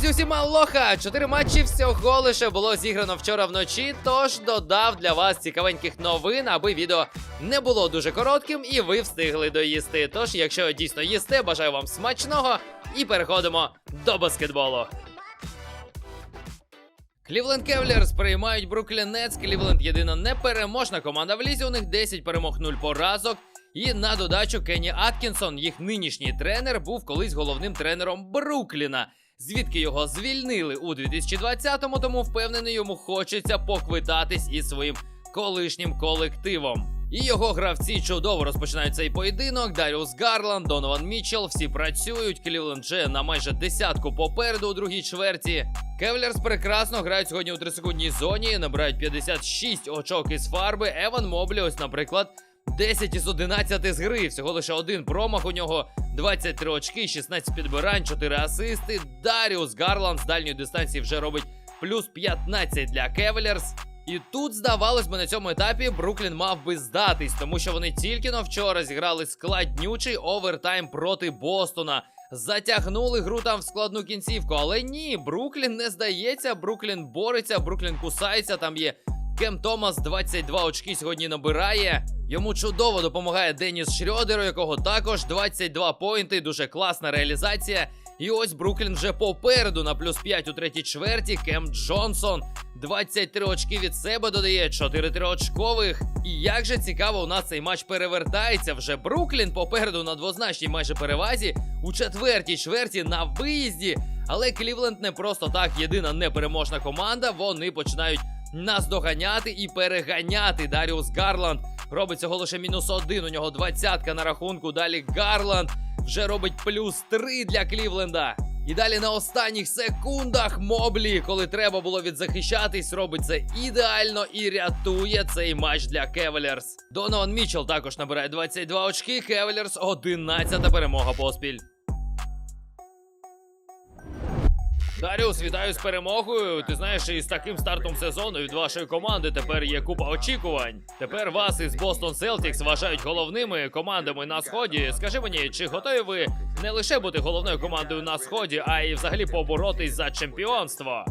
Друзі, усім алоха! Чотири матчі всього лише було зіграно вчора вночі, тож додав для вас цікавеньких новин, аби відео не було дуже коротким і ви встигли доїсти. Тож, якщо дійсно їсте, бажаю вам смачного і переходимо до баскетболу. Клівленд Кевлерс приймають Бруклін Нетс. Клівленд єдина непереможна команда в лізі. У них 10 перемог, 0 поразок. І на додачу Кенні Аткінсон, їх нинішній тренер, був колись головним тренером Брукліна. Звідки його звільнили у 2020-му, тому впевнений, йому хочеться поквитатись із своїм колишнім колективом. І його гравці чудово розпочинають цей поєдинок. Даріус Гарланд, Донован Мітчелл, всі працюють. Клівленд же на майже десятку попереду у другій чверті. Кевлерс прекрасно грають сьогодні у 3-секундній зоні, набирають 56 очок із фарби. Еван Моблі, ось, наприклад, 10 із 11 з гри. Всього лише один промах у нього, 23 очки, 16 підбирань, 4 асисти. Даріус Гарланд з дальньої дистанції вже робить плюс 15 для Кевлерс. І тут, здавалось би, на цьому етапі Бруклін мав би здатись, тому що вони тільки но вчора зіграли складнючий овертайм проти Бостона. Затягнули гру там в складну кінцівку. Але ні, Бруклін не здається. Бруклін бореться, Бруклін кусається. Там є Кем Томас 22 очки сьогодні набирає. Йому чудово допомагає Деніс Шрьодер, у якого також 22 поінти. Дуже класна реалізація. І ось Бруклін вже попереду на плюс 5 у третій чверті. Кем Джонсон 23 очки від себе додає 4 триочкових. І як же цікаво, у нас цей матч перевертається. Вже Бруклін попереду на двозначній майже перевазі у четвертій чверті на виїзді. Але Клівленд не просто так єдина непереможна команда. Вони починають нас доганяти і переганяти. Даріус Гарланд робить цього лише мінус один. У нього двадцятка на рахунку. Далі Гарланд вже робить плюс три для Клівленда. І далі на останніх секундах Моблі, коли треба було відзахищатись, робить це ідеально і рятує цей матч для Кевелерс. Донован Мічел також набирає 22 очки. Кевелерс 11 перемога поспіль. Даріус, вітаю з перемогою. Ти знаєш, із таким стартом сезону від вашої команди тепер є купа очікувань. Тепер вас із Бостон Селтікс вважають головними командами на сході. Скажи мені, чи готові ви не лише бути головною командою на сході, а й взагалі поборотись за чемпіонство?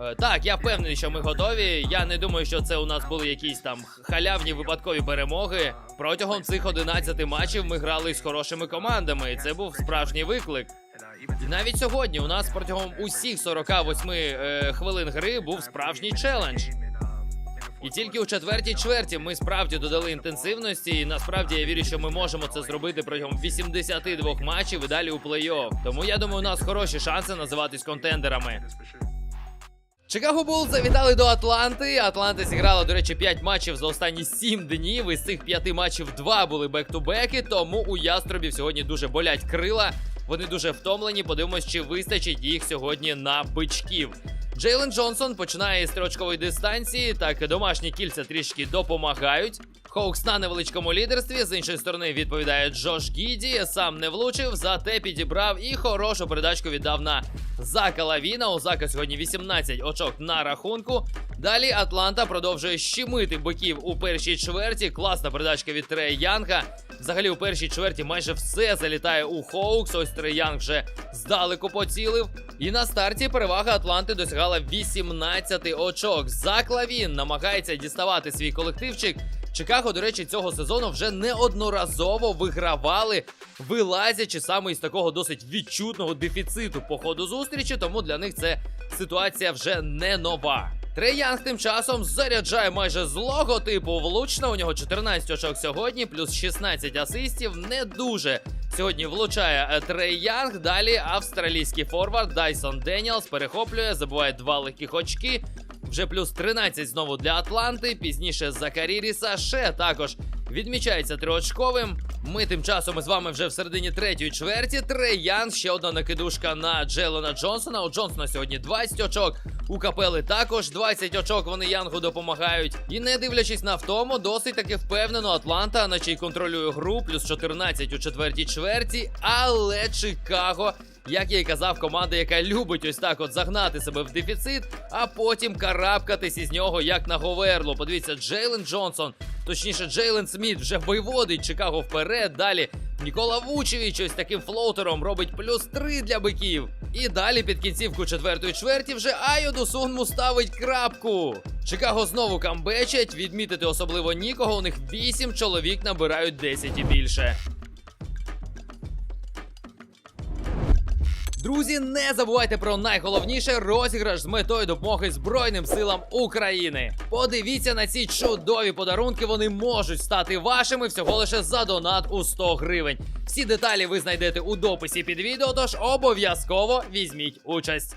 Е, Так, я впевнений, що ми готові. Я не думаю, що це у нас були якісь там халявні випадкові перемоги. Протягом цих 11 матчів ми грали з хорошими командами. і Це був справжній виклик. І навіть сьогодні у нас протягом усіх 48 е, хвилин гри був справжній челендж. І тільки у четвертій чверті ми справді додали інтенсивності, і насправді я вірю, що ми можемо це зробити протягом 82 матчів і далі у плей-офф. Тому я думаю, у нас хороші шанси називатись контендерами. Чикаго Булл завітали до Атланти. Атланта зіграла, до речі, 5 матчів за останні 7 днів. Із цих 5 матчів 2 були бек-ту-беки, тому у яструбів сьогодні дуже болять крила. Вони дуже втомлені. Подивимось, чи вистачить їх сьогодні на бичків. Джейлен Джонсон починає із строчкової дистанції. Так, домашні кільця трішки допомагають. Хоукс на невеличкому лідерстві. З іншої сторони відповідає Джош Гіді. Сам не влучив, зате підібрав і хорошу передачку віддав на Зака Лавіна. У Зака сьогодні 18 очок на рахунку. Далі Атланта продовжує щемити биків у першій чверті. Класна передачка від Трея Янга. Взагалі у першій чверті майже все залітає у Хоукс. Ось Трей Янг вже здалеку поцілив. І на старті перевага Атланти досягала 18 очок. Зак Лавін намагається діставати свій колективчик. Чикаго, до речі, цього сезону вже неодноразово вигравали, вилазячи саме із такого досить відчутного дефіциту по ходу зустрічі, тому для них це ситуація вже не нова. Трей Янг тим часом заряджає майже злого типу влучно. У нього 14 очок сьогодні, плюс 16 асистів. Не дуже сьогодні влучає е, Трей Янг. Далі австралійський форвард Дайсон Деніелс перехоплює, забуває два легких очки. Вже плюс 13 знову для Атланти. Пізніше Закарірі Саше також відмічається триочковим. Ми тим часом з вами вже в середині третьої чверті. Трей Ян, ще одна накидушка на Джелена Джонсона. У Джонсона сьогодні 20 очок. У капели також 20 очок. Вони Янгу допомагають. І не дивлячись на втому, досить таки впевнено Атланта, наче й контролює гру, плюс 14 у четвертій чверті. Але Чикаго. Як я й казав, команда, яка любить ось так от загнати себе в дефіцит, а потім карабкатись із нього як на говерло. Подивіться, Джейлен Джонсон, точніше, Джейлен Сміт вже виводить Чикаго вперед. Далі Нікола Вучевич ось таким флоутером робить плюс 3 для биків. І далі під кінцівку четвертої чверті вже Айоду Сунму ставить крапку. Чикаго знову камбечать, відмітити особливо нікого. У них 8 чоловік набирають 10 і більше. Друзі, не забувайте про найголовніше розіграш з метою допомоги Збройним силам України. Подивіться на ці чудові подарунки. Вони можуть стати вашими всього лише за донат у 100 гривень. Всі деталі ви знайдете у дописі під відео, тож обов'язково візьміть участь.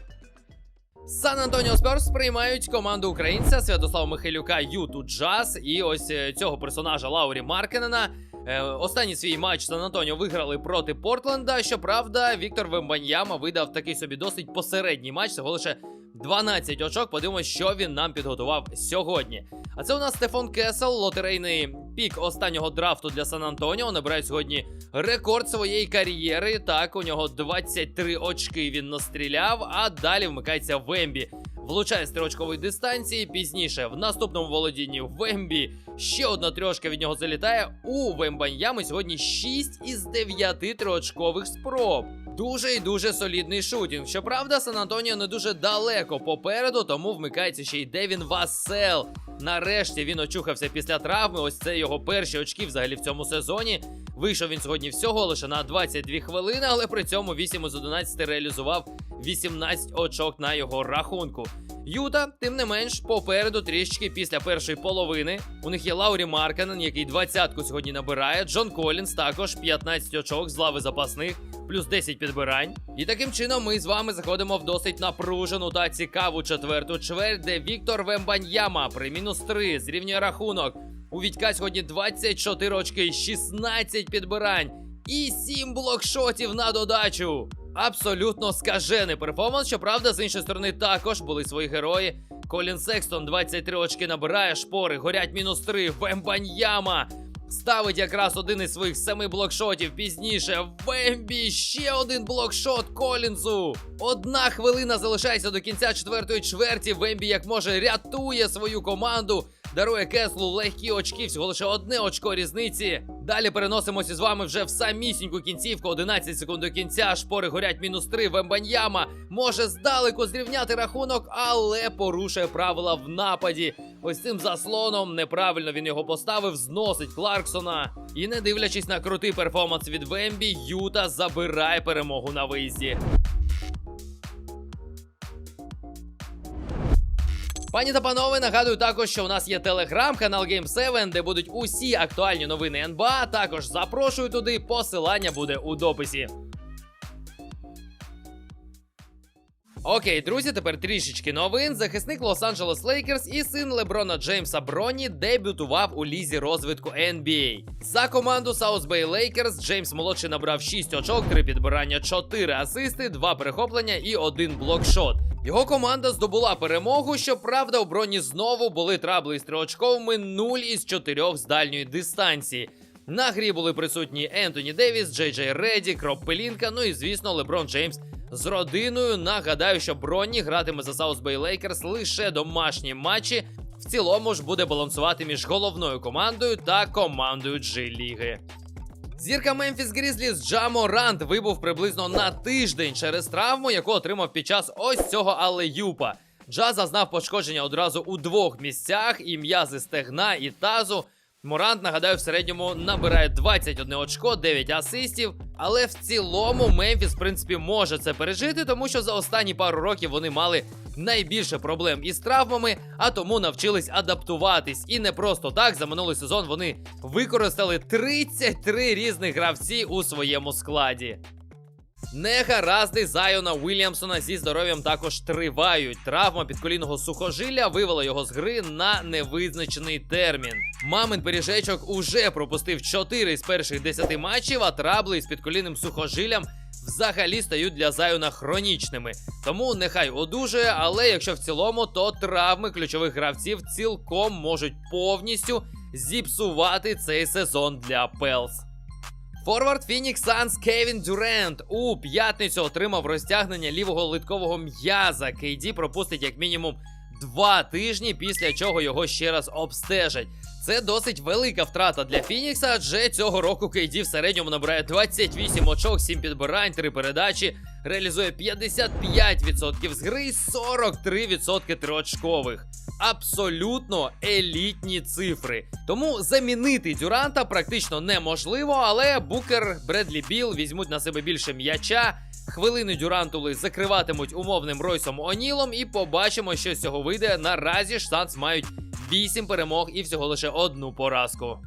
Сан Антоніо Сперс приймають команду українця Святослава Михайлюка Юту Джаз. І ось е, цього персонажа Лаурі Маркенена. Е, Останній свій матч Сан Антоніо виграли проти Портленда. Щоправда, Віктор Вембаньяма видав такий собі досить посередній матч, всього лише 12 очок. Подивимось, що він нам підготував сьогодні. А це у нас Стефон Кесел, лотерейний пік останнього драфту для Сан Антоніо. Набирає сьогодні рекорд своєї кар'єри. Так, у нього 23 очки він настріляв, а далі вмикається Вембі. Влучає з триочкової дистанції. Пізніше в наступному володінні Вембі ще одна трьошка від нього залітає. У Вембаньями сьогодні 6 із 9 триочкових спроб. Дуже і дуже солідний шутінг. Щоправда, Сан Антоніо не дуже далеко попереду, тому вмикається ще й Девін Васел. Нарешті він очухався після травми. Ось це його перші очки взагалі в цьому сезоні. Вийшов він сьогодні всього лише на 22 хвилини, але при цьому 8 із 11 реалізував 18 очок на його рахунку. Юта, тим не менш, попереду трішки після першої половини. У них є Лаурі Марканен, який двадцятку сьогодні набирає. Джон Колінс також 15 очок з лави запасних, плюс 10 підбирань. І таким чином ми з вами заходимо в досить напружену та цікаву четверту чверть, де Віктор Вембаньяма при мінус 3 зрівнює рахунок. У Вітька сьогодні 24 очки, 16 підбирань і 7 блокшотів на додачу. Абсолютно скажений перформанс. Щоправда, з іншої сторони також були свої герої. Колін Секстон 23 очки набирає шпори, горять мінус 3. Вембаньяма ставить якраз один із своїх семи блокшотів. Пізніше Вембі ще один блокшот Колінзу. Одна хвилина залишається до кінця четвертої чверті. Вембі як може рятує свою команду. Дарує Кеслу легкі очки, всього лише одне очко різниці. Далі переносимося з вами вже в самісіньку кінцівку. 11 секунд до кінця. Шпори горять мінус 3. Вембаньяма може здалеку зрівняти рахунок, але порушує правила в нападі. Ось цим заслоном неправильно він його поставив, зносить Кларксона. І не дивлячись на крутий перформанс від Вембі, Юта забирає перемогу на виїзді. Пані та панове, нагадую також, що у нас є телеграм-канал Game 7, де будуть усі актуальні новини НБА. Також запрошую туди. Посилання буде у дописі. Окей, друзі, тепер трішечки новин. Захисник Лос-Анджелес Лейкерс і син Леброна Джеймса Броні дебютував у лізі розвитку NBA. За команду South Bay Lakers Джеймс молодший набрав 6 очок, 3 підбирання, 4 асисти, 2 перехоплення і 1 блокшот. Його команда здобула перемогу. Щоправда, у броні знову були трабли із триочковими 0 із 4 з дальньої дистанції. На грі були присутні Ентоні Девіс, Джей Джей Реді, Кроп Пелінка, ну і звісно, Леброн Джеймс з родиною. Нагадаю, що Бронні гратиме за South Bay Lakers лише домашні матчі. В цілому ж буде балансувати між головною командою та командою G-ліги. Зірка Мемфіс Грізліс Джамо Рант вибув приблизно на тиждень через травму, яку отримав під час ось цього алеюпа. Джа зазнав пошкодження одразу у двох місцях: і м'язи стегна і тазу. Морант, нагадаю, в середньому набирає 21 очко, 9 асистів. Але в цілому Мемфіс, в принципі, може це пережити, тому що за останні пару років вони мали найбільше проблем із травмами, а тому навчились адаптуватись. І не просто так за минулий сезон вони використали 33 різних гравці у своєму складі. Негаразди Зайона Уільямсона зі здоров'ям також тривають. Травма підколінного сухожилля вивела його з гри на невизначений термін. Мамин пиріжечок уже пропустив 4 з перших 10 матчів, а трабли з підколінним сухожиллям взагалі стають для Зайона хронічними. Тому нехай одужує, але якщо в цілому, то травми ключових гравців цілком можуть повністю зіпсувати цей сезон для Пелс. Форвард Фінікс Санс Кевін Дюрент у п'ятницю отримав розтягнення лівого литкового м'яза. Кейді пропустить як мінімум два тижні, після чого його ще раз обстежать. Це досить велика втрата для Фінікса, адже цього року Кейді в середньому набирає 28 очок, 7 підбирань, 3 передачі. реалізує 55% з гри і 43% триочкових. Абсолютно елітні цифри. Тому замінити Дюранта практично неможливо, але Букер, Бредлі Біл візьмуть на себе більше м'яча. Хвилини Дюрантули закриватимуть умовним Ройсом Онілом, і побачимо, що з цього вийде. Наразі ж Санс мають 8 перемог і всього лише одну поразку.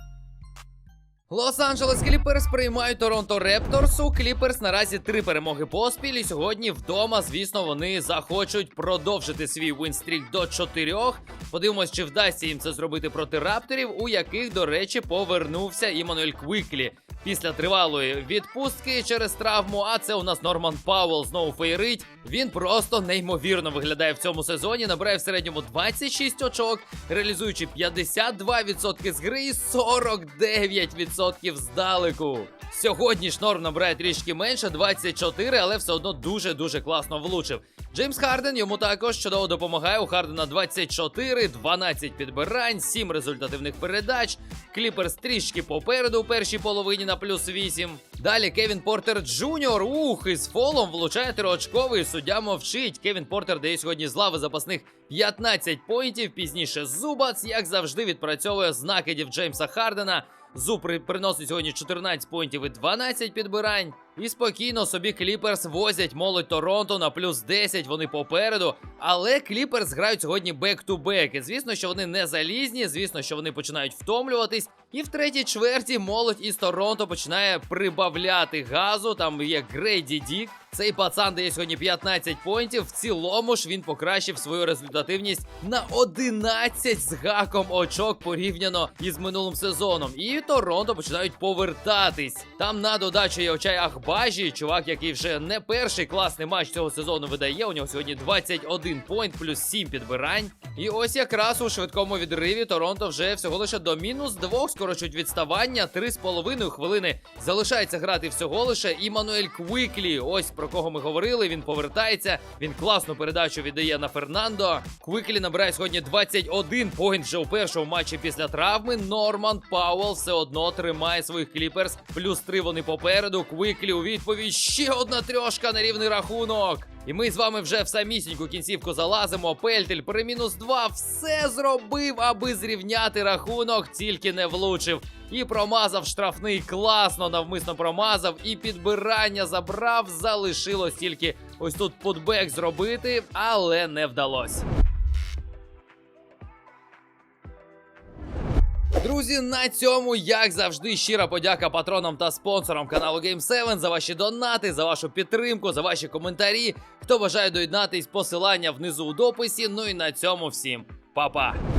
Лос-Анджелес Кліперс приймають Торонто Репторс. У Кліперс наразі три перемоги поспіль. І сьогодні вдома, звісно, вони захочуть продовжити свій винстрік до чотирьох. Подивимось, чи вдасться їм це зробити проти рапторів, у яких, до речі, повернувся Імануель Квіклі після тривалої відпустки через травму. А це у нас Норман Пауэлл знову феєрить. Він просто неймовірно виглядає в цьому сезоні. Набирає в середньому 26 очок, реалізуючи 52% з гри і 49% здалеку. Сьогодні ж Норм набирає трішки менше, 24, але все одно дуже дуже класно влучив. Джеймс Харден йому також чудово допомагає. У Хардена 24, 12 підбирань, 7 результативних передач. Кліперс трішки попереду у першій половині на плюс 8. Далі Кевін Портер Джуніор. Ух, із фолом влучає триочковий. Суддя мовчить. Кевін Портер дає сьогодні з лави запасних 15 поінтів. Пізніше Зубац, як завжди, відпрацьовує з накидів Джеймса Хардена. Зуб приносить сьогодні 14 поінтів і 12 підбирань. І спокійно собі Кліперс возять молодь Торонто на плюс 10, вони попереду. Але Кліперс грають сьогодні бек-ту-бек. І звісно, що вони не залізні, звісно, що вони починають втомлюватись. І в третій чверті молодь із Торонто починає прибавляти газу. Там є Грейді Дік. Цей пацан дає сьогодні 15 поінтів. В цілому ж він покращив свою результативність на 11 з гаком очок порівняно із минулим сезоном. І Торонто починають повертатись. Там на додачу є очай Ахбажі, чувак, який вже не перший класний матч цього сезону видає. У нього сьогодні 21 поінт плюс 7 підбирань. І ось якраз у швидкому відриві Торонто вже всього лише до мінус двох скорочують відставання. 3,5 хвилини залишається грати всього лише. Імануель Квіклі. Ось про кого ми говорили. Він повертається. Він класну передачу віддає на Фернандо. Квіклі набирає сьогодні 21 поінт вже у першому матчі після травми. Норман Пауэлл все одно тримає своїх кліперс. Плюс 3 вони попереду. Квіклі у відповідь. Ще одна трьошка на рівний рахунок. І ми з вами вже в самісіньку кінцівку залазимо. Пельтель при мінус 2 все зробив, аби зрівняти рахунок, тільки не влучив. І промазав штрафний класно, навмисно промазав. І підбирання забрав. Залишилось тільки ось тут путбек зробити, але не вдалося. Друзі, на цьому, як завжди, щира подяка патронам та спонсорам каналу Game7 за ваші донати, за вашу підтримку, за ваші коментарі. Хто бажає доєднатись, посилання внизу у дописі. Ну і на цьому всім па-па!